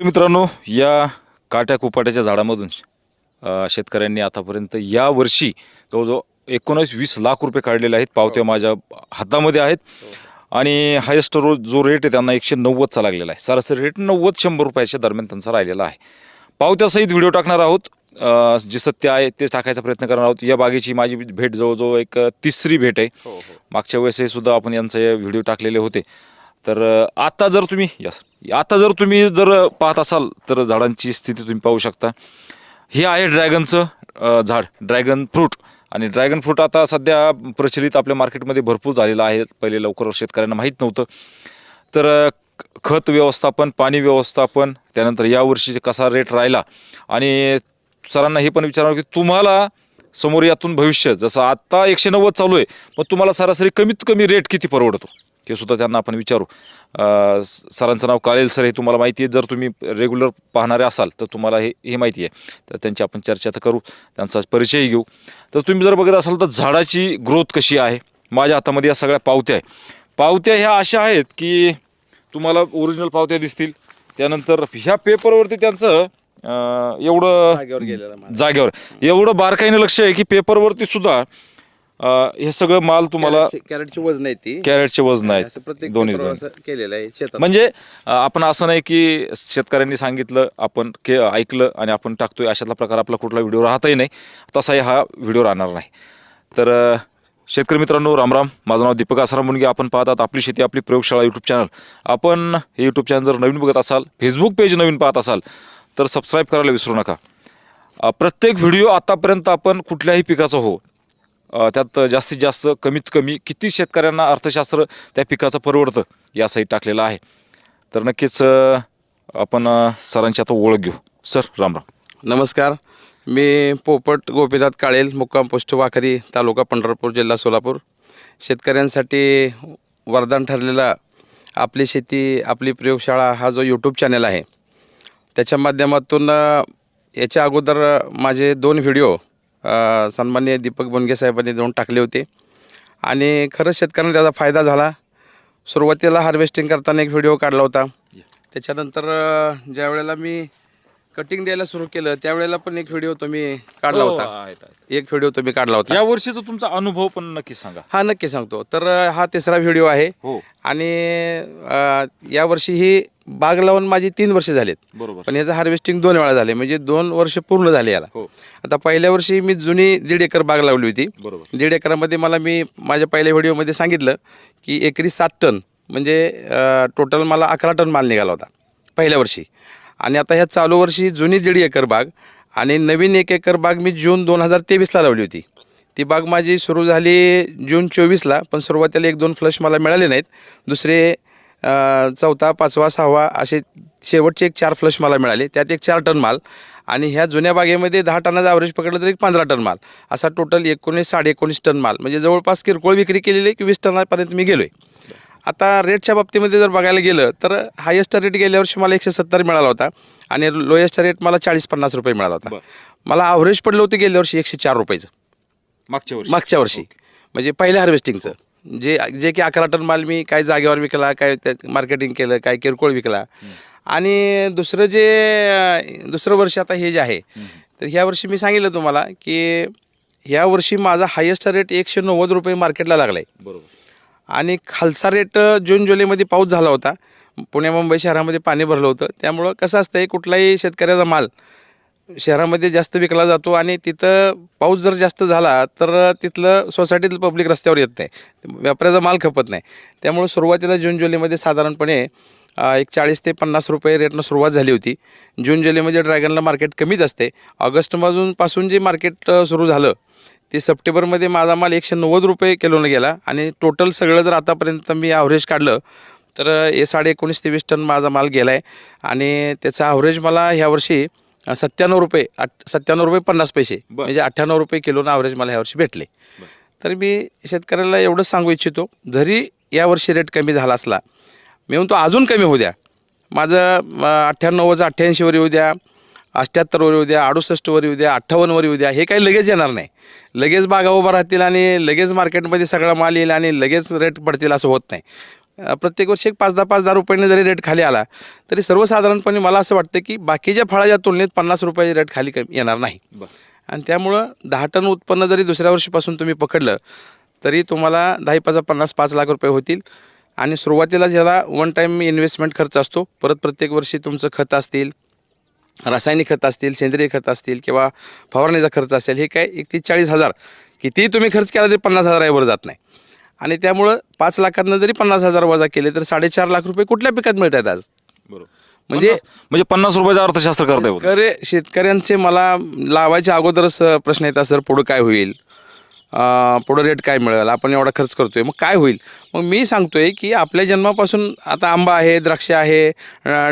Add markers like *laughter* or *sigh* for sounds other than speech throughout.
मित्रांनो या काट्या कुपाट्याच्या झाडामधून शेतकऱ्यांनी आतापर्यंत या वर्षी जवळजवळ एकोणावीस वीस लाख रुपये काढलेले आहेत. पावत्या माझ्या हातामध्ये आहेत. आणि हायेस्ट रोज जो रेट आहे त्यांना एकशे नव्वदचा लागलेला आहे. सरासरी रेट नव्वद शंभर रुपयाच्या दरम्यान त्यांचा राहिलेला आहे. पावत्यासहित व्हिडिओ टाकणार आहोत. जे सत्य आहे ते टाकायचा प्रयत्न करणार आहोत. या बागेची माझी भेट जवळजवळ एक तिसरी भेट आहे. मागच्या वेळेसही सुद्धा आपण यांचे व्हिडिओ टाकलेले होते. तर आता जर तुम्ही यस आता जर तुम्ही जर पाहत असाल तर झाडांची स्थिती तुम्ही पाहू शकता. हे आहे ड्रॅगनचं झाड ड्रॅगन फ्रूट. आणि ड्रॅगन फ्रूट आता सध्या प्रचलित आपल्या मार्केटमध्ये भरपूर झालेलं आहे. पहिले लवकर शेतकऱ्यांना माहीत नव्हतं. तर खत व्यवस्थापन पाणी व्यवस्थापन त्यानंतर यावर्षी कसा रेट राहिला? आणि सरांना हे पण विचारणार की तुम्हाला समोर यातून भविष्य जसं आत्ता एकशे नव्वद चालू आहे मग तुम्हाला सरासरी कमीत कमी रेट किती परवडतो? हे सुद्धा त्यांना आपण विचारू. सरांचं नाव काळेल सर हे तुम्हाला माहिती आहे. जर तुम्ही रेग्युलर पाहणारे असाल तर तुम्हाला हे हे माहिती आहे. तर त्यांची आपण चर्चा तर करू. त्यांचा परिचयही घेऊ. तर तुम्ही जर बघत असाल तर झाडाची ग्रोथ कशी आहे? माझ्या हातामध्ये या सगळ्या पावत्या आहे पावत्या ह्या अशा आहेत की तुम्हाला ओरिजिनल पावत्या दिसतील. त्यानंतर ह्या पेपरवरती त्यांचं एवढं जागेवर गेलेला माल. जागेवर. एवढं बारकाईने लक्ष आहे की पेपरवरती सुद्धा अं, हे सगळं माल तुम्हाला कॅरेटची- कॅरेटची वजन आहे ती. कॅरेटचे वजन असं आहेत प्रत्येक दोन्ही. असं केलेलं आहे शेतात. म्हणजे अं, आपण असं नाही की शेतकऱ्यांनी सांगितलं आपण के ऐकलं आणि आपण टाकतोय अशातला प्रकार आपला कुठला व्हिडिओ राहतही नाही तसाही हा व्हिडिओ राहणार नाही. तर अं, शेतकरी मित्रांनो रामराम माझं नाव दीपक आसाराम मुनगे. आपण पाहतात आपली शेती आपली प्रयोगशाळा यूट्यूब चॅनल आपण हे यूट्यूब चॅनल जर नवीन बघत असाल फेसबुक पेज नवीन पाहत असाल तर सबस्क्राईब करायला विसरू नका. अं, प्रत्येक व्हिडिओ आतापर्यंत आपण कुठल्याही पिकाचा हो त्यात जास्तीत जास्त कमीत कमी किती शेतकऱ्यांना अर्थशास्त्र त्या पिकाचं परवडतं यासाठी टाकलेलं आहे. तर नक्कीच आपण अ, सरांची आता ओळख घेऊ. सर राम राम. नमस्कार. मी पोपट गोपीनाथ काळेल मुक्काम पोस्ट वाखरी तालुका पंढरपूर जिल्हा सोलापूर. शेतकऱ्यांसाठी वरदान ठरलेला आपली शेती आपली प्रयोगशाळा हा जो यूट्यूब चॅनल आहे. त्याच्या माध्यमातून याच्या अगोदर माझे दोन व्हिडिओ अ, सन्माननीय दीपक बोनगे साहेबांनी दोन टाकले होते. आणि खरंच शेतकऱ्यांना त्याचा फायदा झाला. सुरुवातीला हार्वेस्टिंग करताना एक व्हिडिओ काढला होता. त्याच्यानंतर ज्या वेळेला मी कटिंग द्यायला सुरू केलं त्यावेळेला पण एक व्हिडिओ तुम्ही काढला हो, होता. एक व्हिडिओ तुम्ही काढला होता. या वर्षीचा तुमचा अनुभव पण नक्की सांगा. हा नक्की सांगतो. तर हा तिसरा व्हिडिओ आहे. हो. आणि यावर्षी ही बाग लावून माझी तीन वर्ष झालीत. बरोबर. पण याचं हार्वेस्टिंग दोन वेळा झाले म्हणजे दोन वर्ष पूर्ण झाले याला. हो. आता पहिल्या वर्षी मी जुनी दीड एकर बाग लावली होती. बरोबर. दीड एकरामध्ये मला मी माझ्या पहिल्या व्हिडिओमध्ये सांगितलं की एकरी सात टन म्हणजे टोटल मला अकरा टन माल निघाला होता पहिल्या वर्षी. आणि आता ह्या चालू वर्षी जुनी दीड एकर बाग आणि नवीन एक एकर बाग मी जून दोन हजार तेवीसला लावली होती. ती बाग माझी सुरू झाली जून चोवीसला पण सुरुवातीला एक दोन फ्लश मला मिळाले नाहीत. दुसरे चौथा पाचवा सहावा असे शेवटचे एक चार फ्लश मला मिळाले. त्यात एक चार टन माल. आणि ह्या जुन्या बागेमध्ये दहा टनाचा ॲव्हरेज पकडलं तर एक पंधरा टन माल. असा टोटल एकोणीस साडे एकोणीस टन माल. म्हणजे जवळपास किरकोळ विक्री केलेली आहे की वीस टनापर्यंत मी गेलो आहे आता रेटच्या बाबतीमध्ये जर बघायला गेलं तर हायेस्ट रेट गेल्या वर्षी मला एकशे सत्तर मिळाला होता. आणि लोएस्ट रेट मला चाळीस पन्नास रुपये मिळाला होता. मला ॲव्हरेज पडलं होतं गेल्या वर्षी एकशे चार रुपयाचं. मागच्या वर्षी. मागच्या वर्षी. म्हणजे पहिल्या हार्वेस्टिंगचं जे जे की अकरा टन माल मी काय जागेवर विकला काय मार्केटिंग केलं काय किरकोळ विकला. आणि दुसरं जे दुसरं वर्ष आता हे जे आहे तर ह्या वर्षी मी सांगितलं तुम्हाला की ह्या वर्षी माझा हायेस्ट रेट एकशे नव्वद रुपये मार्केटला लागला आहे बरोबर. आणि खालचा रेट जून जुलैमध्ये पाऊस झाला होता. पुणे मुंबई शहरामध्ये पाणी भरलं होतं. त्यामुळं कसं असतंय कुठलाही शेतकऱ्याचा माल शहरामध्ये जास्त विकला जातो आणि तिथं पाऊस जर जास्त झाला तर तिथलं सोसायटीतलं पब्लिक रस्त्यावर येत नाही. व्यापाऱ्याचा माल खपत नाही. त्यामुळं सुरुवातीला जून जुलैमध्ये साधारणपणे एक चाळीस ते पन्नास रुपये रेटनं सुरुवात झाली होती. जून जुलैमध्ये ड्रॅगनला मार्केट कमीच असते. ऑगस्टमधून पासून जे मार्केट सुरू झालं ते सप्टेंबरमध्ये माझा माल एकशे नव्वद रुपये किलोनं गेला. आणि टोटल सगळं जर आतापर्यंत मी ॲव्हरेज काढलं तर हे साडे एकोणीस तेवीस टन माझा माल गेला आहे आणि त्याचा ॲव्हरेज मला ह्यावर्षी सत्त्याण्णव रुपये आठ सत्त्याण्णव रुपये पन्नास पैसे. बरं. म्हणजे अठ्ठ्याण्णव रुपये किलोनं ॲव्हरेज मला ह्यावर्षी भेटले. तर मी शेतकऱ्याला एवढंच सांगू इच्छितो जरी यावर्षी रेट कमी झाला असला मी म्हणतो अजून कमी होऊ द्या. माझं अठ्ठ्याण्णवचं अठ्ठ्याऐंशीवर येऊ द्या अठ्ठ्याहत्तरवर येऊ द्या अडुसष्टवर येऊ द्या अठ्ठावन्नवर येऊ द्या हे काही लगेच येणार नाही. लगेच बागा उभा राहतील आणि लगेच मार्केटमध्ये सगळा माल येईल आणि लगेच रेट पडतील असं होत नाही. प्रत्येक वर्षी एक पाच दहा पाच दहा रुपयाने जरी रेट खाली आला तरी सर्वसाधारणपणे मला असं वाटतं की बाकीच्या फळाच्या तुलनेत पन्नास रुपयाचे रेट खाली कमी येणार नाही. आणि त्यामुळं दहा टन उत्पन्न जरी दुसऱ्या वर्षीपासून तुम्ही पकडलं तरी तुम्हाला दहा पाच पन्नास पाच लाख रुपये होतील. आणि सुरुवातीला ज्याला वन टाईम इन्व्हेस्टमेंट खर्च असतो परत प्रत्येक वर्षी तुमचं खत असतील रासायनिक खत असतील सेंद्रिय खत असतील किंवा फवारणीचा खर्च असेल हे काय एक तीस चाळीस हजार कितीही तुम्ही खर्च केला तरी पन्नास हजारावर जात नाही. आणि त्यामुळं पाच लाखातनं जरी पन्नास हजार वजा केले तर साडेचार लाख रुपये कुठल्या पिकात मिळत आहेत आज? बरोबर. म्हणजे म्हणजे पन्नास रुपयाचं अर्थशास्त्र करता येईल शेतकऱ्यांचे मला लावायच्या अगोदरच प्रश्न येतात सर पुढं काय होईल? पुढं रेट काय मिळेल? आपण एवढा खर्च करतो आहे मग काय होईल? मग मी सांगतो आहे की आपल्या जन्मापासून आता आंबा आहे द्राक्ष आहे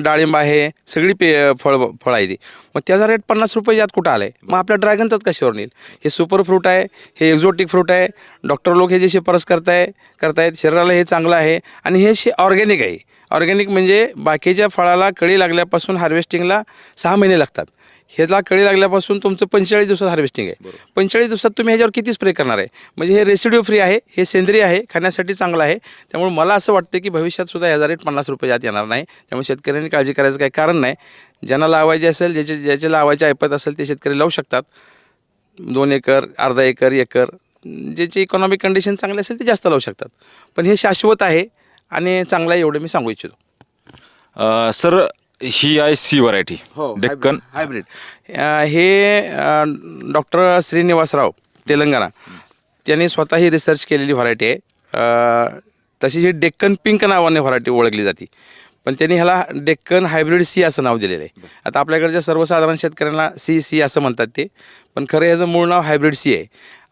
डाळिंब आहे सगळी पे फळ फळ आहे ती. मग त्याचा रेट पन्नास रुपये यात कुठं आलाय? मग आपल्या ड्रॅगन तर कशावर नेईल? हे सुपर फ्रूट आहे हे एक्झोटिक फ्रूट आहे डॉक्टर लोक हे जे शिफारस करताय करतायत शरीराला हे चांगलं आहे आणि हे शे ऑर्गॅनिक आहे. ऑर्गॅनिक म्हणजे बाकीच्या फळाला कळी लागल्यापासून हार्वेस्टिंगला सहा महिने लागतात. ह्याला कळी लागल्यापासून तुमचं पंचेचाळीस दिवसात हार्वेस्टिंग आहे. पंचेचाळीस दिवसात तुम्ही ह्याच्यावर किती स्प्रे करणार आहे? म्हणजे हे रेसिड्यू फ्री आहे हे सेंद्रिय आहे खाण्यासाठी चांगलं आहे. त्यामुळे मला असं वाटतं की भविष्यात सुद्धा ह्याचा रेट पन्नास रुपये यात येणार नाही. त्यामुळे शेतकऱ्यांनी काळजी करायचं काही कारण नाही. ज्यांना लावायचे असेल ज्याचे ज्याचे लावायचे ऐपत असेल ते शेतकरी लावू शकतात. दोन एकर अर्धा एकर एकर. ज्याची इकॉनॉमिक कंडिशन चांगली असेल ते जास्त लावू शकतात. पण हे शाश्वत आहे आणि चांगलं आहे एवढं मी सांगू इच्छितो. सर ही आहे सी व्हरायटी डेक्कन. हायब्रिड हे डॉक्टर श्रीनिवासराव तेलंगणा. त्यांनी स्वतः ही रिसर्च केलेली व्हरायटी आहे. तशी ही डेक्कन पिंक नावाने व्हरायटी ओळखली जाते. पण त्यांनी ह्याला डेक्कन हायब्रिड सी असं नाव दिलेलं आहे. आता आपल्याकडच्या सर्वसाधारण शेतकऱ्यांना सी सी असं म्हणतात ते. पण खरं ह्याचं मूळ नाव हायब्रिड सी आहे.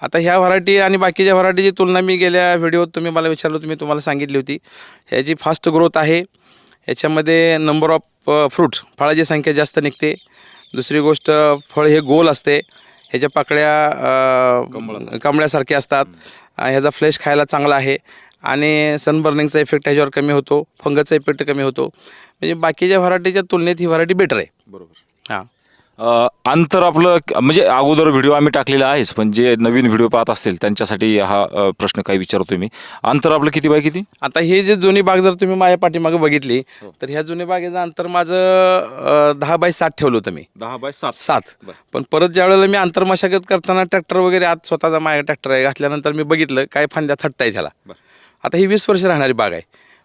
आता ह्या व्हरायटी आणि बाकीच्या व्हरायटीची तुलना मी गेल्या व्हिडिओत तुम्ही मला विचारलं तुम्ही तुम्हाला सांगितली होती. ह्याची फास्ट ग्रोथ आहे. याच्यामध्ये नंबर ऑफ फ्रूट फळाची संख्या जास्त निघते. दुसरी गोष्ट फळ हे गोल असते. ह्याच्या पाकळ्या अ, कमळ्यासारख्या असतात. ह्याचा फ्लेश खायला चांगला आहे. आणि सनबर्निंगचा इफेक्ट ह्याच्यावर कमी होतो. फंगसचा इफेक्ट कमी होतो. म्हणजे बाकीच्या व्हरायटीच्या तुलनेत ही व्हरायटी बेटर आहे. बरोबर. हां. अ, अंतर आपलं क- म्हणजे अगोदर व्हिडिओ आम्ही टाकलेला आहेच पण जे नवीन व्हिडिओ पाहत असतील त्यांच्यासाठी हा अ, प्रश्न काही विचारतो मी. अंतर आपलं किती बाय किती? आता हे जे जुनी बाग जर तुम्ही माझ्या पाठीमागे बघितली तर ह्या जुन्या बागेचं अंतर माझं अ, दहा बाय सात ठेवलं होतं मी. दहा बाय सात. सात. पण परत ज्या वेळेला मी अंतर्मशागत करताना ट्रॅक्टर वगैरे आज स्वतःचा माझ्या ट्रॅक्टर आहे घातल्यानंतर मी बघितलं काय फांद्या थटताय त्याला आता ही वीस वर्ष राहणारी बाग आहे.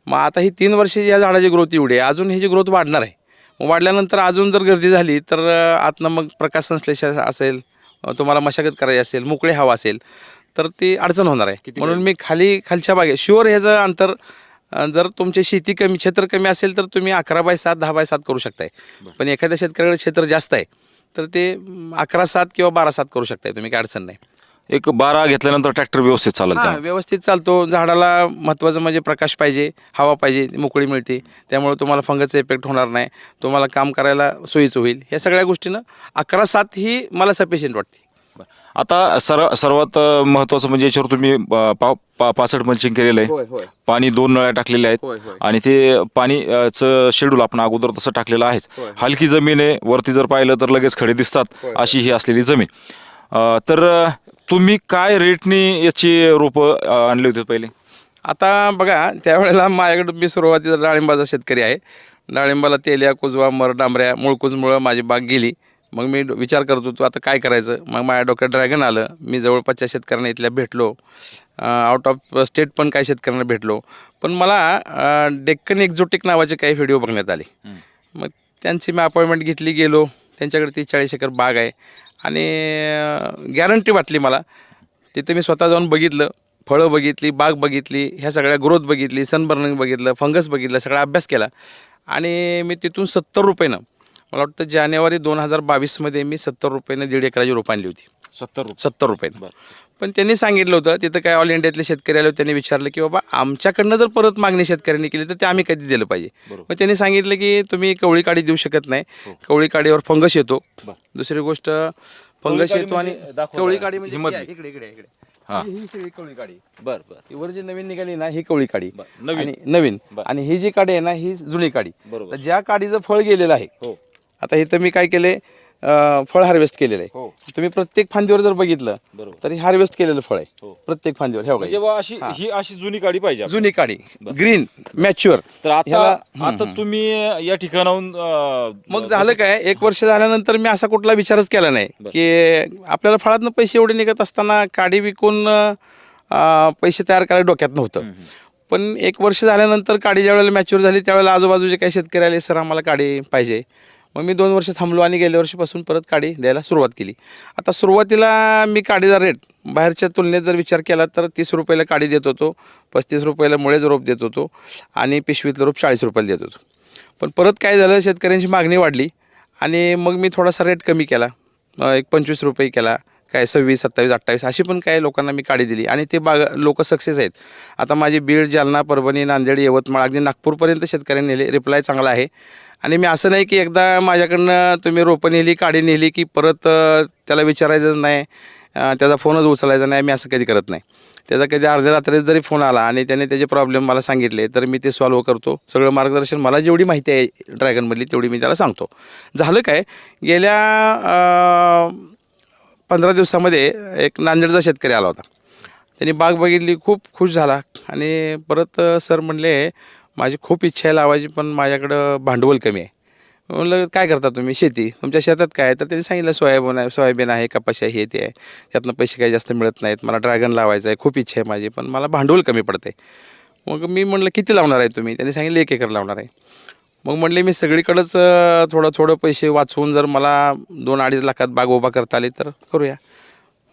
मग आता ही तीन वर्षी या झाडाची ग्रोथ एवढी आहे. अजून ह्याची ग्रोथ वाढणार आहे वाढल्यानंतर अजून जर गर्दी झाली तर आतनं मग प्रकाश संश्लेषण असेल तुम्हाला मशागत करायची असेल मोकळे हवा असेल तर ती अडचण होणार आहे. म्हणून मी खाली खालच्या बागे शुअर ह्याचं अंतर जर तुमची शेती कमी क्षेत्र कमी असेल तर तुम्ही अकरा बाय सात दहा बाय सात करू शकताय. पण एखाद्या शेतकऱ्याकडे क्षेत्र जास्त आहे तर ते अकरा सात किंवा बारा सात करू शकताय तुम्ही काय अडचण नाही. एक बारा घेतल्यानंतर ट्रॅक्टर व्यवस्थित चालेल हा, त्या व्यवस्थित चालतो. झाडाला महत्त्वाचं म्हणजे प्रकाश पाहिजे हवा पाहिजे मोकळी मिळते. त्यामुळे तुम्हाला फंगसचा इफेक्ट होणार नाही. तुम्हाला काम करायला सोयीचं होईल. ह्या सगळ्या गोष्टीनं अकरा सात ही मला सफिशियंट वाटते. आता सर्व सर्वात अ, महत्त्वाचं म्हणजे याच्यावर तुम्ही अ, पा पा पासष्ट मल्चिंग केलेलं आहे. पाणी दोन नळ्या टाकलेल्या होय, आहेत. होय. आणि ते पाणी अ, चं शेड्यूल आपण अगोदर तसं टाकलेलं आहेच. होय. हलकी जमीन आहे वरती जर पाहिलं तर लगेच खडे दिसतात होय. अशी ही असलेली जमीन. अ, तर अ, तुम्ही काय रेटनी याची रोपं आणली होती पहिले? आता बघा त्यावेळेला माझ्याकडे मी सुरुवातीला डाळिंबाचा शेतकरी आहे. डाळिंबाला तेल्या कुजवा मर डांबऱ्या मुळकुजमुळं माझी बाग गेली. मग मी विचार करत होतो आता काय करायचं? मग माझ्या डोक्यात ड्रॅगन आलं. मी जवळपासच्या शेतकऱ्यांना इथल्या भेटलो. आउट ऑफ स्टेट पण काही शेतकऱ्यांना भेटलो. पण मला डेक्कन एक्झोटिक नावाचे काही व्हिडिओ बघण्यात आले. मग त्यांची मी अपॉइंटमेंट घेतली गेलो. त्यांच्याकडे ती चाळीस एकर बाग आहे. आणि गॅरंटी वाटली मला. तिथे मी स्वतः जाऊन बघितलं फळं बघितली बाग बघितली ह्या सगळ्या ग्रोथ बघितली सनबर्निंग बघितलं फंगस बघितलं सगळा अभ्यास केला. आणि मी तिथून सत्तर रुपयेनं मला वाटतं जानेवारी दोन हजार बावीसमध्ये मी सत्तर रुपयानं दीड एकराची रोपं आणली होती. सत्तर सत्तर रुपये पण त्यांनी सांगितलं होतं तिथं काय ऑल इंडियातले शेतकरी आले होते, त्यांनी विचारलं की बाबा आमच्याकडनं जर परत मागणी शेतकऱ्यांनी केली तर ते आम्ही कधी दिलं पाहिजे. मग त्यांनी सांगितलं की तुम्ही कवळी काडी देऊ शकत नाही कवळी काडीवर फंगस येतो दुसरी गोष्ट फंगस येतो आणि म्हणजे कवळी. काडी म्हणजे. इकडे इकडे इकडे हा. ही ही सगळी कवळी काडी बर बर ही वर जी नवीन निघाली ना ही कवळी काडी. नवीन. नवीन. आणि ही जी काडी आहे ना ही जुनी काडी बरोबर. ज्या काडीचं फळ गेलेलं आहे हो आता इथं मी काय केले अं, फळ हार्वेस्ट केलेलं आहे. हो. तुम्ही प्रत्येक फांदीवर जर बघितलं बरोबर. तर हार्वेस्ट केलेलं फळ आहे. हो. प्रत्येक फांदीवर. हे बघा. म्हणजे अशी ही. अशी जुनी काडी पाहिजे आपल्याला. जुनी काडी. ग्रीन मॅच्युअर तर आता आता तुम्ही या ठिकाणाहून अं, मग झालं काय? एक वर्ष झाल्यानंतर मी असा कुठला विचारच केला नाही की आपल्याला फळातनं पैसे एवढे निघत असताना काडी विकून अं, पैसे तयार करायला डोक्यात नव्हतं. पण एक वर्ष झाल्यानंतर काडी ज्या वेळेला मॅच्युअर झाली त्यावेळेला आजूबाजूचे काही शेतकरी आले सर आम्हाला काडी पाहिजे. मग मी दोन वर्ष थांबलो आणि गेल्या वर्षीपासून परत काडी द्यायला सुरुवात केली. आता सुरुवातीला मी काडीचा रेट बाहेरच्या तुलनेत जर विचार केला तर तीस रुपयाला काडी देत होतो पस्तीस रुपयाला मुळेच रोप देत होतो आणि पिशवीतलं रोप चाळीस रुपयाला देत होतो. पण परत काय झालं शेतकऱ्यांची मागणी वाढली आणि मग मी थोडासा रेट कमी केला. एक पंचवीस रुपये केला काय सव्वीस सत्तावीस अठ्ठावीस अशी पण काय लोकांना मी काडी दिली आणि ते बाग लोक सक्सेस आहेत. आता माझी बीड जालना परभणी नांदेड यवतमाळ अगदी नागपूरपर्यंत शेतकऱ्यांनी नेले. रिप्लाय चांगला आहे. आणि मी असं नाही की एकदा माझ्याकडनं तुम्ही रोपं नेली काडी नेली की परत त्याला विचारायचंच नाही त्याचा फोनच उचलायचा नाही मी असं कधी करत नाही. त्याचा कधी अर्ध्या रात्रीत जरी फोन आला आणि त्याने त्याचे प्रॉब्लेम मला सांगितले तर मी ते सॉल्व्ह करतो. सगळं मार्गदर्शन मला जेवढी माहिती आहे ड्रॅगनमधली तेवढी मी त्याला सांगतो. झालं काय गेल्या पंधरा दिवसामध्ये एक नांदेडचा शेतकरी आला होता. त्यांनी बाग बघितली खूप खुश झाला आणि परत सर म्हणले माझी खूप इच्छा आहे लावायची पण माझ्याकडं भांडवल कमी आहे. म्हणलं काय करता तुम्ही? शेती? तुमच्या शेतात काय आहे? तर त्यांनी सांगितलं सोयाबीन आहे सोयाबीन आहे कपाशी आहे हे ते आहे. त्यातनं पैसे काही जास्त मिळत नाहीत. मला ड्रॅगन लावायचं आहे खूप इच्छा आहे माझी पण मला भांडवल कमी पडते मग मी म्हणलं किती लावणार आहे तुम्ही? त्यांनी सांगितलं एक एकर लावणार आहे. मग म्हणले मी सगळीकडंच थोडं थोडं पैसे वाचवून जर मला दोन अडीच लाखात बाग उभा करता आली तर करूया.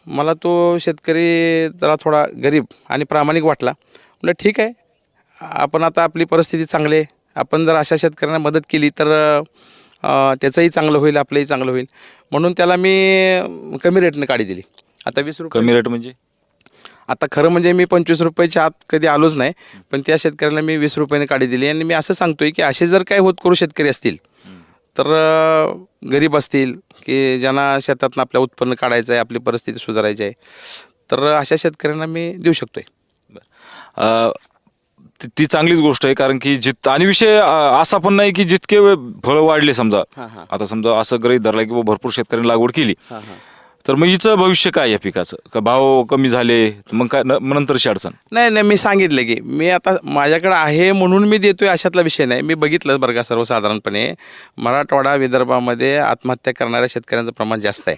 मला तो शेतकरी जरा थोडा गरीब आणि प्रामाणिक वाटला. म्हटलं ठीक आहे आपण आता आपली परिस्थिती चांगली आहे. आपण जर अशा शेतकऱ्यांना मदत केली तर त्याचंही चांगलं होईल आपलंही चांगलं होईल. म्हणून त्याला मी कमी रेटनं काढी दिली. आता वीस रुपये कमी रेट म्हणजे? आता खरं म्हणजे मी पंचवीस रुपयाच्या आत कधी आलोच नाही पण त्या शेतकऱ्याला मी वीस रुपयाने काढी दिली. आणि मी असं सांगतोय की असे जर काय होत करू शेतकरी असतील तर गरीब असतील की ज्यांना शेतातनं आपल्या उत्पन्न काढायचं आहे आपली परिस्थिती सुधारायची आहे तर अशा शेतकऱ्यांना मी देऊ शकतोय. ती- ती चांगलीच गोष्ट आहे कारण की जित आणि विषय अ, असा पण नाही की जितके फळं वाढले समजा. हां, हां. आता समजा असं गृहीत धरला की बुवा भरपूर शेतकऱ्यांनी लागवड केली. तर मग हिचं भविष्य काय या पिकाचं? का भाव कमी झाले मग काय न- मग नंतरची अडचण? नाही नाही मी सांगितलं की मी आता माझ्याकडे आहे म्हणून मी देतोय अशातला विषय नाही. मी बघितलं बरं का सर्वसाधारणपणे. मराठवाडा विदर्भामध्ये आत्महत्या करणाऱ्या शेतकऱ्यांचं प्रमाण जास्त आहे.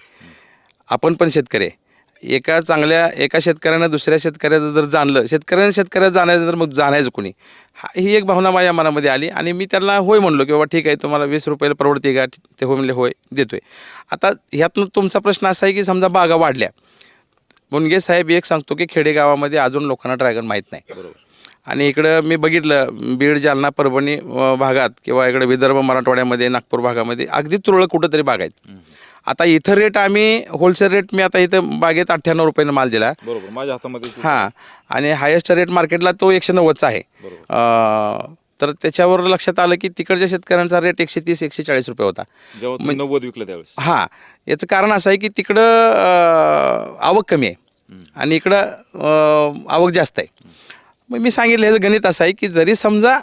आपण पण शेतकरी आहे. एका चांगल्या एका शेतकऱ्यानं दुसऱ्या शेतकऱ्याचं जर जाणलं शेतकऱ्यानं शेतकऱ्याला जाणायचं तर मग जाणायचं कोणी? हा ही एक भावना माझ्या मनामध्ये आली आणि मी त्यांना होय म्हणलो की बाबा ठीक आहे तुम्हाला वीस रुपयाला परवडते का? ते होय म्हणले होय देतोय. आता ह्यातनं तुमचा प्रश्न असा आहे की समजा बागा वाढल्या. मुनगे साहेब एक सांगतो की खेडेगावामध्ये अजून लोकांना ड्रॅगन माहीत नाही. बरोबर. आणि इकडं मी बघितलं बीड जालना परभणी भागात किंवा इकडे विदर्भ मराठवाड्यामध्ये नागपूर भागामध्ये अगदी तुरळक कुठंतरी बाग आहेत. आता इथं रेट आम्ही होलसेल रेट मी आता इथं बागेत अठ्ठ्याण्णव रुपयानं माल दिला. बरोबर माझ्या हातामध्ये हां आणि हायेस्ट रेट मार्केटला तो एकशे नव्वदचा आहे. तर त्याच्यावर लक्षात आलं की तिकडच्या शेतकऱ्यांचा रेट एकशे तीस एकशे चाळीस रुपये होता. नव्वद विकलं त्यावेळेस. हां याचं कारण असं आहे की तिकडं आवक कमी आहे. आणि इकडं आवक जास्त आहे. मग मी सांगितलं ह्याचं गणित असं आहे की जरी समजा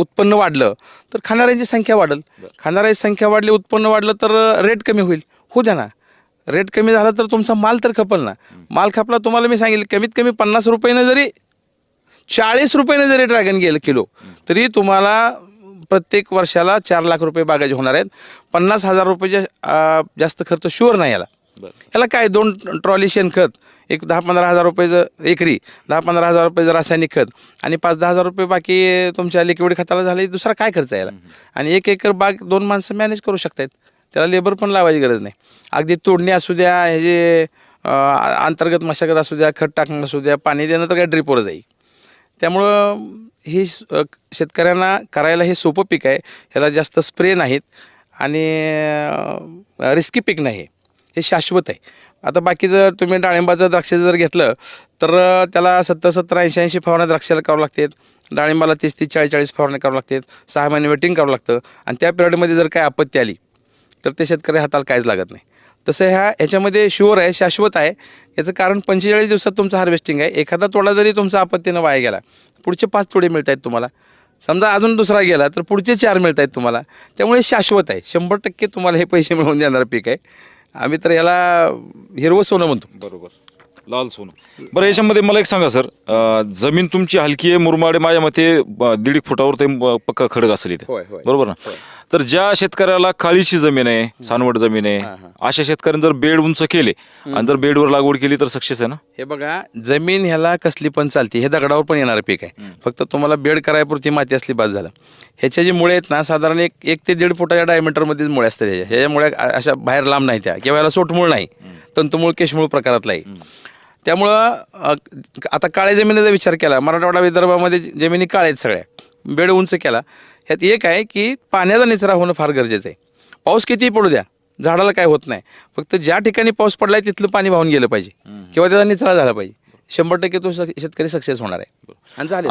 उत्पन्न वाढलं तर खाणाऱ्यांची संख्या वाढेल. खाणाऱ्यांची संख्या वाढली उत्पन्न वाढलं तर रेट कमी होईल. होऊ द्या ना. रेट कमी झाला तर तुमचा माल तर खपल ना. माल खपला तुम्हाला मी सांगितलं कमीत कमी पन्नास रुपयानं जरी चाळीस रुपयाने जरी ड्रॅगन गेलं किलो तरी तुम्हाला प्रत्येक वर्षाला चार लाख रुपये बागाचे होणार आहेत. पन्नास हजार रुपये जास्त खर्च शुअर नाही याला. याला काय दोन ट्रॉली शेणखत एक दहा पंधरा हजार रुपयेचं एकरी दहा पंधरा हजार रुपये रासायनिक खत आणि पाच दहा हजार रुपये बाकी तुमच्या लिक्विड खताला झाले दुसरा काय खर्च आहे याला? आणि एक एकर बाग दोन माणसं मॅनेज करू शकतात त्याला लेबर पण लावायची गरज नाही. अगदी तोडणी असू द्या हे जे अंतर्गत मशागत असू द्या खत टाकणं असू द्या पाणी देणं तर काय ड्रिपवर जाईल. त्यामुळं हे शेतकऱ्यांना करायला हे सोपं पीक आहे. ह्याला जास्त स्प्रे नाहीत आणि रिस्की पीक नाही हे शाश्वत आहे. आता बाकी जर तुम्ही डाळिंबाचं द्राक्ष जर घेतलं तर त्याला सत्तर सत्तर ऐंशी ऐंशी फवारण्या द्राक्षाला करावं लागतात. डाळिंबाला तीस तीस चाळीस चाळीस फवारण्या करावं लागतात. सहा महिने वेटिंग करावं लागतं. आणि त्या पिरियडमध्ये जर काय आपत्ती आली तर ते शेतकरी हाताला काहीच लागत नाही. तसं ह्या ह्याच्यामध्ये शुअर आहे शाश्वत आहे. याचं कारण पंचेचाळीस दिवसात तुमचं हार्वेस्टिंग आहे. एखादा तोडा जरी तुमचा आपत्तीनं वाया गेला पुढचे पाच तोडे मिळत आहेत तुम्हाला. समजा अजून दुसरा गेला तर पुढचे चार मिळत आहेत तुम्हाला. त्यामुळे शाश्वत आहे. शंभर टक्के तुम्हाला हे पैसे मिळवून देणारं पीक आहे. आम्ही तर याला हिरवं सोनं म्हणतो. बरोबर. लाल सोनं. बरं याच्यामध्ये मला एक सांगा सर. अं, जमीन तुमची हलकी आहे मुरमाडे माझ्या मते ब- दीड एक फुटावर ते पक्का खडक असेल इथे. होय, होय. बरोबर ना? तर ज्या शेतकऱ्याला काळीची जमीन आहे सानवड जमीन आहे अशा शेतकऱ्यांनी जर बेड उंच केले आणि जर बेडवर लागवड केली तर सक्सेस आहे ना? हे बघा जमीन ह्याला कसली पण चालते हे दगडावर पण येणारं पीक आहे. फक्त तुम्हाला बेड करायपुरती माती असली बाद झालं. ह्याच्या जे मुळे आहेत ना साधारण एक एक ते दीड फुटाच्या डायमीटरमध्येच मुळे असतात ह्याच्या. ह्याच्या मुळे अशा बाहेर लांब नाही त्या. किंवा याला सोटमूळ नाही. तंतुमूळ केशमूळ प्रकारातला आहे त्यामुळं आता काळ्या जमिनीचा विचार केला. मराठवाडा विदर्भामध्ये जमिनी काळ्या आहेत सगळ्या. बेड उंच केला. ह्यात एक आहे की पाण्याचा निचरा होणं फार गरजेचं आहे. पाऊस कितीही पडू द्या झाडाला काय होत नाही. फक्त ज्या ठिकाणी पाऊस पडलाय तिथलं पाणी वाहून गेलं पाहिजे. किंवा त्याचा निचरा झाला पाहिजे. शंभर टक्के तो शेतकरी सक्सेस होणार आहे.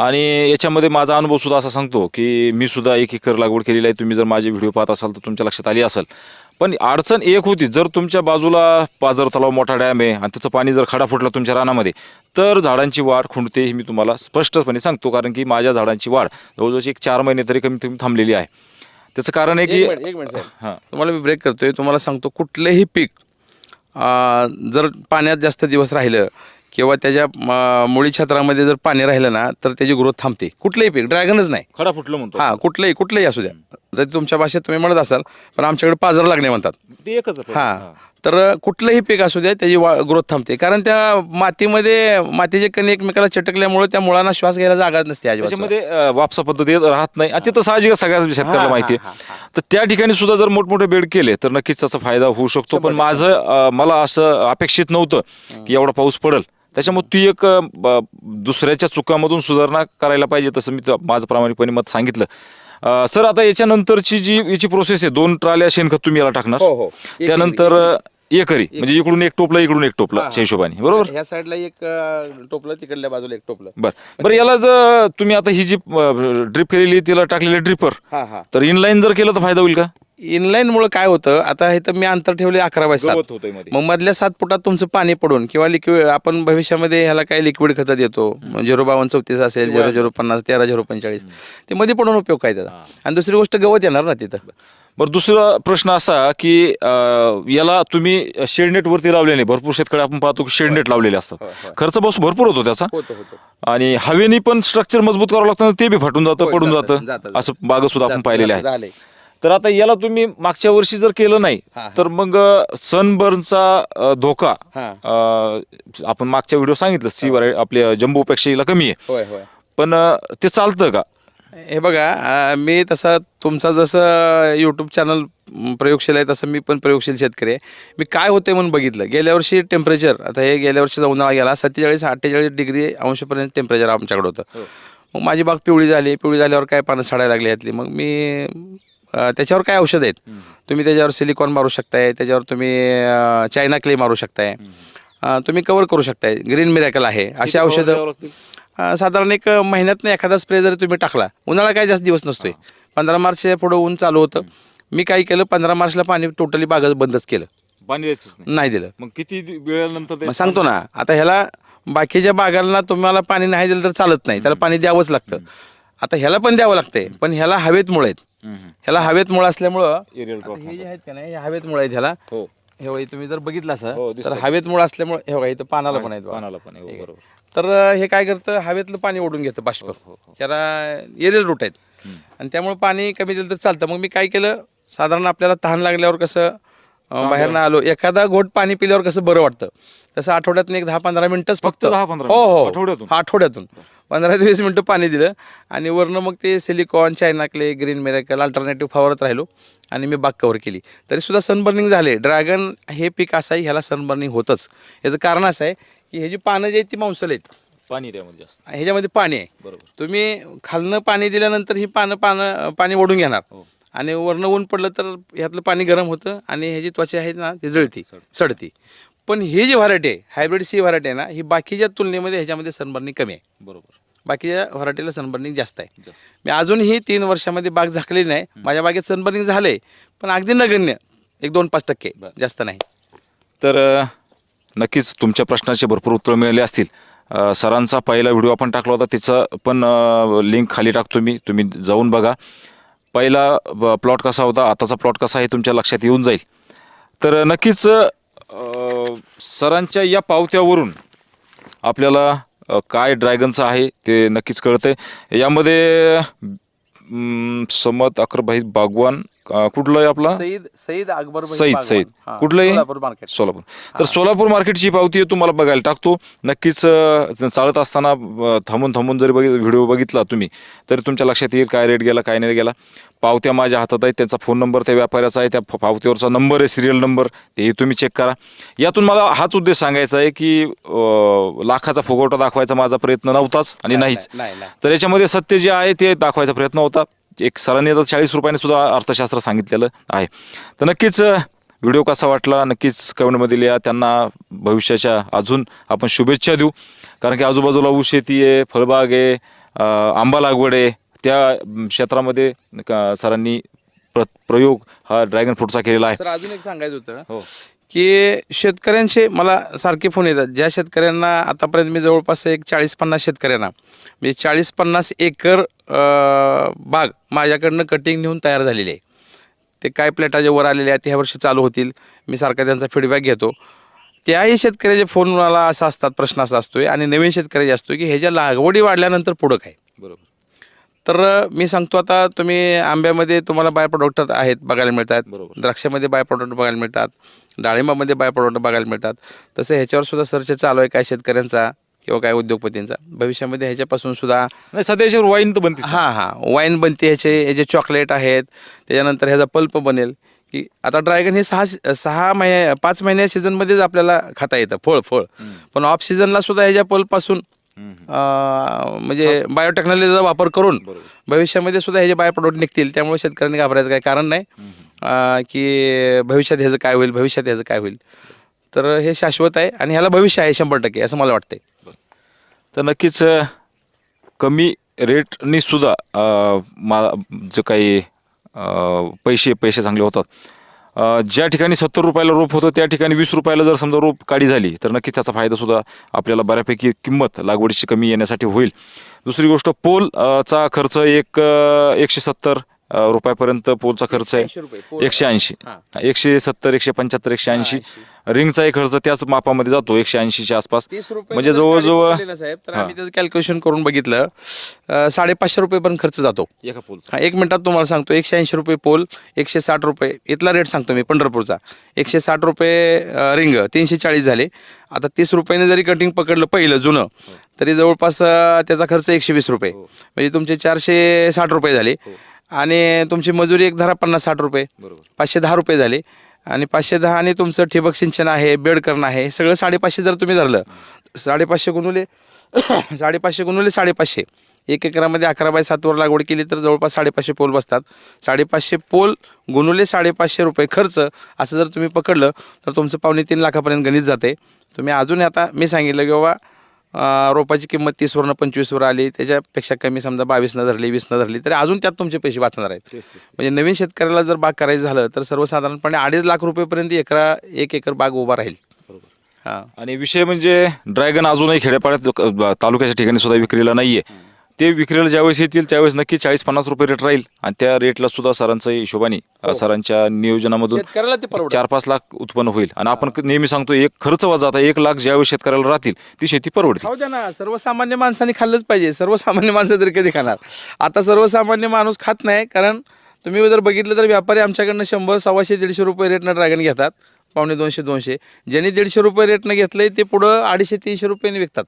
आणि याच्यामध्ये माझा अनुभव सुद्धा असा सांगतो की मी सुद्धा एक एकर लागवड केलेली आहे. तुम्ही जर माझे व्हिडिओ पाहत असाल तर तुमच्या लक्षात आली असेल. पण अडचण एक होती जर तुमच्या बाजूला पाझर तलाव मोठा डॅम आहे आणि त्याचं पाणी जर खडा फुटला तुमच्या रानामध्ये तर झाडांची वाढ खुंटते हे मी तुम्हाला स्पष्टपणे सांगतो कारण की माझ्या झाडांची वाढ जवळजवळ एक चार महिने तरी कमी थांबलेली आहे त्याचं कारण आहे की एक मिनिट. हां तुम्हाला मी ब्रेक करतोय तुम्हाला सांगतो कुठलंही पीक जर पाण्यात जास्त दिवस राहिलं किंवा त्याच्या म- मुळी छत्रामध्ये जर पाणी राहिलं ना तर त्याची ग्रोथ थांबते. कुठलंही पीक ड्रॅगनच नाही. खडा फुटलं म्हणतो. हा कुठलंही कुठलंही असू द्या. जर तुमच्या भाषेत तुम्ही म्हणत असाल पण आमच्याकडे पाजर लागणे म्हणतात. ते एकच आहे. हा. तर कुठलंही पीक असू द्या त्याची वा ग्रोथ थांबते. कारण त्या मातीमध्ये मातीचे कणी एकमेकाला चटकल्यामुळे त्या मुळांना श्वास घ्यायला जागा नसते अजिबात त्याच्यामध्ये अं, वापसा पद्धती राहत नाही. आणि ते तर साहजिक सगळ्याच शेतकऱ्याला माहिती आहे. तर त्या ठिकाणी सुद्धा जर मोठमोठे बेड केले तर नक्कीच त्याचा फायदा होऊ शकतो. पण माझं अं, मला असं अपेक्षित नव्हतं की एवढा पाऊस पडेल. त्याच्यामुळे ती एक ब- दुसऱ्याच्या चुकामधून सुधारणा करायला पाहिजे तसं मी त- माझं प्रामाणिकपणे मत सांगितलं. अं, सर आता याच्यानंतरची जी याची प्रोसेस आहे दोन ट्राल्या शेणखत तुम्ही याला टाकणार. हो, हो. एकरी. त्यानंतर एकरी. म्हणजे इकडून एक टोपलं इकडून एक टोपलं हिशोबाने बरोबर? ह्या साईडला एक अं, टोपलं तिकडल्या बाजूला एक टोपलं. बर. बरं याला जर तुम्ही आता ही जी ड्रिप केलेली तिला टाकलेली ड्रिपर. हा हा. तर इनलाईन जर केलं तर फायदा होईल का? इनलाईन मुळे काय होतं आता हे तर मी अंतर ठेवले अकरा बाय सात. होतंयमध्ये. मग मधल्या सात फुटात तुमचं पाणी पडून किंवा लिक्विड आपण भविष्यामध्ये ह्याला काय लिक्विड खत देतो झिरो बावन्न चौतीस असेल झिरो झिरो पन्नास तेरा झिरो पंचेचाळीस ते मध्ये पडून उपयोग काय त्याचा? आणि दुसरी गोष्ट गवत येणार ना तिथं? बरं दुसरा प्रश्न असा की अं, याला तुम्ही शेडनेट वरती लावले नाही भरपूर शेतकरी आपण पाहतो की शेडनेट लावलेले असतात. खर्च बस भरपूर होतो त्याचा. आणि हवेनी पण स्ट्रक्चर मजबूत करावं लागतं ते बी फाटून जातं होय, पडून जातं, जातं. जातं, जातं. असं बाग सुद्धा आपण पाहिलेले झाले. तर आता याला तुम्ही मागच्या वर्षी जर केलं नाही हा, हा. तर मग सनबर्नचा धोका हा. अं, आपण मागच्या व्हिडिओ सांगितलं सी वर आपल्या जम्बूपेक्षा हिला कमी आहे. होय होय. पण अं, ते चालतं का? हे बघा अं, मी तसा तुमचा जसं यूट्यूब चॅनल प्रयोगशील आहे तसं मी पण प्रयोगशील शेतकरी आहे. मी काय होते म्हणून बघितलं. गेल्या वर्षी टेम्परेचर आता हे गेल्या वर्षीचा उन्हाळा गेला सत्तेचाळीस अठ्ठेचाळीस डिग्री अंशपर्यंत टेम्परेचर आमच्याकडे होतं. मग माझी बाग पिवळी झाली पिवळी झाल्यावर काय पानं साडायला लागली यातली. मग मी अं, त्याच्यावर काय औषध आहेत? तुम्ही त्याच्यावर सिलिकॉन मारू शकताय त्याच्यावर तुम्ही अं, चायना क्ले मारू शकताय. अं, तुम्ही कवर करू शकताय. ग्रीन मिरॅकल आहे. अशी औषधं अं, साधारण एक महिन्यातनं एखादा स्प्रे जरी तुम्ही टाकला उन्हाळा काय जास्त दिवस नसतोय. पंधरा मार्चच्या पुढं ऊन चालू होतं. मी काय केलं पंधरा मार्चला पाणी टोटली बागच बंदच केलं. पाणी द्यायचंच नाही. नाही दिलं. मग किती वेळानंतर सांगतो ना आता ह्याला बाकीच्या बागांना तुम्हाला पाणी नाही दिलं तर चालत नाही. त्याला पाणी द्यावंच लागतं. आता ह्याला पण द्यावं लागतंय पण ह्याला हवेत मुळे आहेत. ह्याला हवेत मुळे असल्यामुळं आता हे जे आहेत का नाही हे हवेत मुळे आहेत ह्याला. हो. हे बघा, तुम्ही जर बघितलं हो, असं दिसतंय. तर हवेत मुळे असल्यामुळे हे बघा इथं पानाला पण आहेत बघा. पानाला पण आहे, हो, ठीक आहे. बरोबर. तर हे काय करतं हवेतलं पाणी ओढून घेतं बाष्प. हो, त्याला एरियल रूट आहेत. आणि त्यामुळे पाणी कमी दिलं तर चालतं. मग मी काय केलं साधारण आपल्याला तहान लागल्यावर कसं बाहेरनं आलो. एखादा घोट पाणी पिल्यावर कसं बरं वाटतं? तसं आठवड्यातून एक दहा पंधरा मिनिटच फक्त 10-15 हो हो. आठवड्यातून? आठवड्यातून. पंधरा ते वीस मिनिटं पाणी दिलं. आणि वरनं मग ते silicon China clay green miracle alternative फवारत राहिलो. आणि मी बाग कव्हर केली. तरी सुद्धा सनबर्निंग झाले. ड्रॅगन हे पीक असं आहे ह्याला सनबर्निंग होतच. याचं कारण असं आहे की हे जी पानं जी आहेत ती मांसल आहेत. पाणी त्यामध्ये जास्त. ह्याच्यामध्ये पाणी आहे. बरोबर. तुम्ही खालनं पाणी दिल्यानंतर ही पानं पानं पाणी ओढून घेणार. हो. आणि वरनं ऊन पडलं तर ह्यातलं पाणी गरम होतं आणि ह्याची त्वचा आहे ना ती जळती सडती. पण ही जी व्हरायटी आहे हायब्रिड सी व्हरायटी आहे ना ही बाकीच्या तुलनेमध्ये ह्याच्यामध्ये सनबर्निंग कमी आहे. बरोबर. बाकीच्या व्हरायटीला सनबर्निंग जास्त आहे. मी अजूनही तीन वर्षामध्ये बाग झाकलेली नाही. माझ्या बागेत सनबर्निंग झालंय पण अगदी नगण्य एक दोन पाच टक्के जास्त नाही. तर नक्कीच तुमच्या प्रश्नाचे भरपूर उत्तर मिळाले असतील. सरांचा पहिला व्हिडिओ आपण टाकला होता त्याचा पण लिंक खाली टाकतो मी. तुम्ही जाऊन बघा. पहिला प्लॉट कसा होता आताचा प्लॉट कसा आहे तुमच्या लक्षात येऊन जाईल. तर नक्कीच सरांच्या या पावत्यावरून आपल्याला काय ड्रॅगनचं आहे ते नक्कीच कळतं आहे यामध्ये समत अकरभाई बागवान अ, कुठलं आहे आपला? सईद सईद अकबर सईद सईद. कुठलं आहे मार्केट सोलापूर. तर सोलापूर मार्केटची पावती आहे तुम्हाला बघायला टाकतो. नक्कीच अ, चालत असताना अ, थांबून थांबून जरी बघित व्हिडिओ बघितला तुम्ही तरी तुमच्या लक्षात येईल काय रेट गेला काय नाही गेला. पावत्या माझ्या हातात आहेत त्यांचा फोन नंबर त्या व्यापाऱ्याचा आहे त्या फ- पावतीवरचा नंबर आहे सिरियल नंबर तेही तुम्ही चेक करा. यातून मला हाच उद्देश सांगायचा आहे की अ, लाखाचा फुगवटा दाखवायचा माझा प्रयत्न नव्हताच आणि नाहीच. नाही नाही. तर याच्यामध्ये सत्य जे आहे ते दाखवायचा प्रयत्न होता. एक सरांनी आता चाळीस रुपयाने सुद्धा अर्थशास्त्र सांगितलेलं आहे. तर नक्कीच व्हिडिओ कसा वाटला? नक्कीच कमेंटमध्ये लिहा. त्यांना भविष्याच्या अजून आपण शुभेच्छा देऊ. कारण की आजूबाजूला ऊस शेती आहे फळबाग आहे आंबा लागवड आहे. त्या क्षेत्रामध्ये सरांनी प्र प्रयोग हा ड्रॅगन फ्रूटचा केलेला आहे. अजून एक सांगायचं होतं. हो. की शेतकऱ्यांचे मला सारखे फोन येतात. ज्या शेतकऱ्यांना आतापर्यंत मी जवळपास एक चाळीस पन्नास शेतकऱ्यांना म्हणजे चाळीस पन्नास एकर बाग माझ्याकडनं कटिंग नेऊन तयार झालेली आहे. ते काय प्लेटाच्या वर आलेले आहेत ह्या वर्षी चालू होतील. मी सारखा त्यांचा फीडबॅक घेतो. त्याही शेतकऱ्याचे फोन मला असा असतात प्रश्न असा असतोय आणि नवीन शेतकऱ्याचे असतो की ह्याच्या लागवडी वाढल्यानंतर पुढं काय? बरोबर. तर मी सांगतो आता तुम्ही आंब्यामध्ये तुम्हाला बाय प्रोडक्ट आहेत बघायला मिळतात. बरोबर. द्राक्षामध्ये बाय प्रोडक्ट बघायला मिळतात. डाळिंबामध्ये बाय प्रोडक्ट बघायला मिळतात. तसं ह्याच्यावर सुद्धा सर्च चालू आहे काय शेतकऱ्यांचा किंवा काय उद्योगपतींचा. भविष्यामध्ये ह्याच्यापासून सुद्धा नाही सध्या याच्यावर वाईन तर बनते हां हां. वाईन बनते ह्याचे ह्याचे चॉकलेट आहेत. त्याच्यानंतर ह्याचा पल्प बनेल. की आता ड्रॅगन हे सहा सहा महिने पाच महिन्या सीझनमध्येच आपल्याला खाता येतं फळ फळ. पण ऑफ सीझनला सुद्धा ह्याच्या पल्पपासून म्हणजे बायोटेक्नॉलॉजीचा वापर करून भविष्यामध्ये सुद्धा ह्याचे बाय प्रोडक्ट निघतील. त्यामुळे शेतकऱ्यांनी घाबरायचं काही कारण नाही. अं, की भविष्यात ह्याचं काय होईल भविष्यात ह्याचं काय होईल. तर हे शाश्वत आहे आणि ह्याला भविष्य आहे शंभर टक्के असं मला वाटतंय. तर नक्कीच अ, कमी रेटनी सुद्धा अ, मा जे काही अ, पैसे पैसे चांगले होतात. अ, ज्या ठिकाणी सत्तर रुपयाला रोप होतं त्या ठिकाणी वीस रुपयाला जर समजा रोप काढी झाली तर नक्कीच त्याचा फायदा सुद्धा आपल्याला बऱ्यापैकी किंमत लागवडीची कमी येण्यासाठी होईल. दुसरी गोष्ट पोल अ, चा खर्च एक अ, एकशे सत्तर अ, रुपयापर्यंत पोलचा खर्च 180 रुपये, आहे पोल. एकशे ऐंशी. हां. एकशे सत्तर एकशे पंच्याहत्तर एकशे ऐंशी. रिंगचाही खर्च त्याच मापामध्ये जातो एकशे ऐंशीच्या आसपास. तीस रुपये म्हणजे जर गाडी जवळजवळ पकडली ना साहेब तर आम्ही त्याचं कॅल्क्युलेशन करून बघितलं. अं, साडेपाचशे रुपये पण खर्च जातो. एका पोलचा. हा एक मिनिटात तुम्हाला सांगतो एकशे ऐंशी रुपये पोल एकशे साठ रुपये. इथला रेट सांगतो मी पंढरपूरचा. एकशे साठ रुपये अं, रिंग तीनशे चाळीस झाले. आता तीस रुपयाने जरी कटिंग पकडलं पहिलं जुनं तरी जवळपास अं, त्याचा खर्च एकशे वीस रुपये. म्हणजे तुमचे चारशे साठ रुपये झाले. आणि तुमची मजुरी एक धरा पन्नास साठ रुपये. बरोबर. पाचशे दहा रुपये झाले. आणि पाचशे दहा आणि तुमचं ठिबक सिंचन आहे बेड करणं आहे हे सगळं साडेपाचशे जर तुम्ही धरलं साडेपाचशे गुणुले *coughs* साडेपाचशे गुणुले साडेपाचशे. एक एकरामध्ये अकरा बाय सातवर लागवड केली तर जवळपास साडेपाचशे पोल बसतात. साडेपाचशे पोल गुणुले साडेपाचशे रुपये खर्च असं जर तुम्ही पकडलं तर तुमचं पावणे तीन लाखापर्यंत गणित जाते. तुम्ही अजून आता मी सांगितलं की बाबा रोपाची किंमत तीसवरनं पंचवीसवर आली. त्याच्यापेक्षा कमी समजा बावीसनं धरली वीसनं धरली तरी अजून त्यात तुमचे पैसे वाचणार आहेत. म्हणजे नवीन शेतकऱ्याला जर बाग करायचं झालं तर सर्वसाधारणपणे अडीच लाख रुपयेपर्यंत एकरा एक एकर बाग उभा राहील. हां. आणि विषय म्हणजे ड्रॅगन अजूनही खेड्यापाड्यात तालुक्याच्या ठिकाणी सुद्धा विक्रीला नाहीये. ते विक्रीला ज्यावेळेस येतील त्यावेळेस नक्की चाळीस पन्नास रुपये रेट राहील. आणि त्या रेटला सुद्धा सरांच्या हिशोबाने अ, सरांच्या नियोजनामधून शेतकऱ्याला ते परवडेल. चार पाच लाख उत्पन्न होईल. आणि आपण क- नेहमी सांगतो एक खर्च वजा आता एक लाख ज्यावेळेस शेतकऱ्याला राहतील ती शेती परवडते. खाऊ द्या ना सर्वसामान्य माणसाने खाल्लंच पाहिजे. सर्वसामान्य माणसं तरी कधी खाणार? आता सर्वसामान्य माणूस खात नाही कारण तुम्ही जर बघितलं तर व्यापारी आमच्याकडनं शंभर सव्वाशे दीडशे रुपये रेटनं ड्रॅगन घेतात. पावणे दोनशे दोनशे. ज्यांनी दीडशे रुपये रेटनं घेतलंय ते पुढं अडीचशे तीनशे रुपयाने विकतात.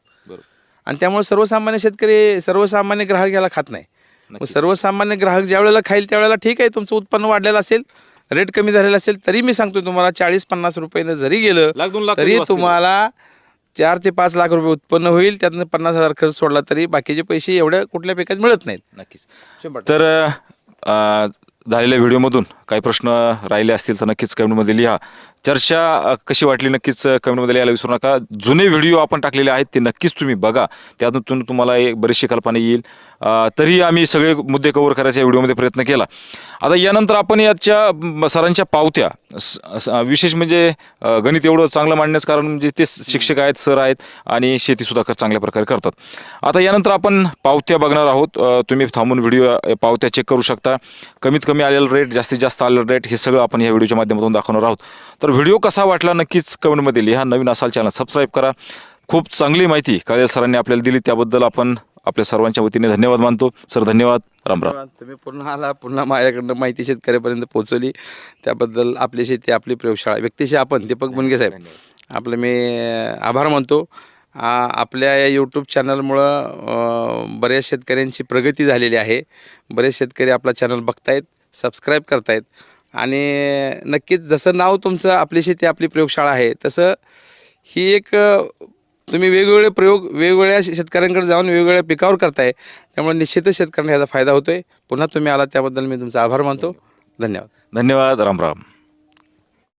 आणि त्यामुळे सर्वसामान्य शेतकरी सर्वसामान्य ग्राहक याला खात नाही. मग सर्वसामान्य ग्राहक ज्या वेळेला खाईल त्यावेळेला ठीक आहे तुमचं उत्पन्न वाढलेलं असेल रेट कमी झालेला असेल तरी मी सांगतो तुम्हाला चाळीस पन्नास रुपयानं जरी गेलं लाख दोन लाख तरी तरी वाचतील. तुम्हाला चार ते पाच लाख रुपये उत्पन्न होईल त्यातनं पन्नास हजार खर्च सोडला तरी बाकीचे पैसे एवढ्या कुठल्या पिकात मिळत नाहीत. नक्कीच. शंभर तर अ, झालेल्या व्हिडिओमधून काही प्रश्न राहिले असतील तर नक्कीच कमेंटमध्ये लिहा. चर्चा अ, कशी वाटली नक्कीच कमेंटमध्ये लिहायला विसरू नका. जुने व्हिडिओ आपण टाकलेले आहेत ते नक्कीच तुम्ही बघा. त्यातून तुम्हाला एक बरीचशी कल्पना येईल. तरी तरीही आम्ही सगळे मुद्दे कव्हर करायचा व्हिडिओमध्ये प्रयत्न केला. आता यानंतर आपण याच्या सरांच्या पावत्या विशेष म्हणजे गणित एवढं चांगलं मांडण्याचं कारण म्हणजे ते शिक्षक आहेत सर आहेत आणि शेतीसुद्धा चांगल्या प्रकारे करतात. आता यानंतर आपण पावत्या बघणार आहोत. तुम्ही थांबून व्हिडिओ पावत्या चेक करू शकता. कमीत कमी आलेलं रेट जास्तीत जास्त आलेलं रेट हे सगळं आपण या व्हिडिओच्या माध्यमातून दाखवणार आहोत. तर व्हिडिओ कसा वाटला नक्कीच कमेंटमध्ये लिहा. नवीन असाल चॅनल सबस्क्राईब करा. खूप चांगली माहिती काळेल सरांनी आपल्याला दिली. त्याबद्दल आपण आपल्या सर्वांच्या वतीने धन्यवाद मानतो. सर धन्यवाद. राम राम. तुम्ही पुन्हा आला पुन्हा माझ्याकडनं माहिती शेतकऱ्यापर्यंत पोहोचवली. त्याबद्दल आपली शेती आपली प्रयोगशाळा व्यक्तिशा आपण दीपक बुनगे साहेब. आपलं मी आभार मानतो. आपल्या या यूट्यूब चॅनलमुळं बऱ्याच शेतकऱ्यांची प्रगती झालेली आहे. बरेच शेतकरी आपला चॅनल बघतायत सबस्क्राईब करतायत. आणि नक्कीच जसं नाव तुमचं आपली शेती आपली प्रयोगशाळा आहे तसं ही एक तुम्ही वेगवेगळे प्रयोग वेगवेगळ्या शेतकऱ्यांकडे जाऊन वेगवेगळ्या पिकावर करताय. त्यामुळे निश्चितच शेतकऱ्यांना ह्याचा फायदा होतोय. पुन्हा तुम्ही आला त्याबद्दल मी तुमचा आभार मानतो. धन्यवाद. धन्यवाद. राम राम.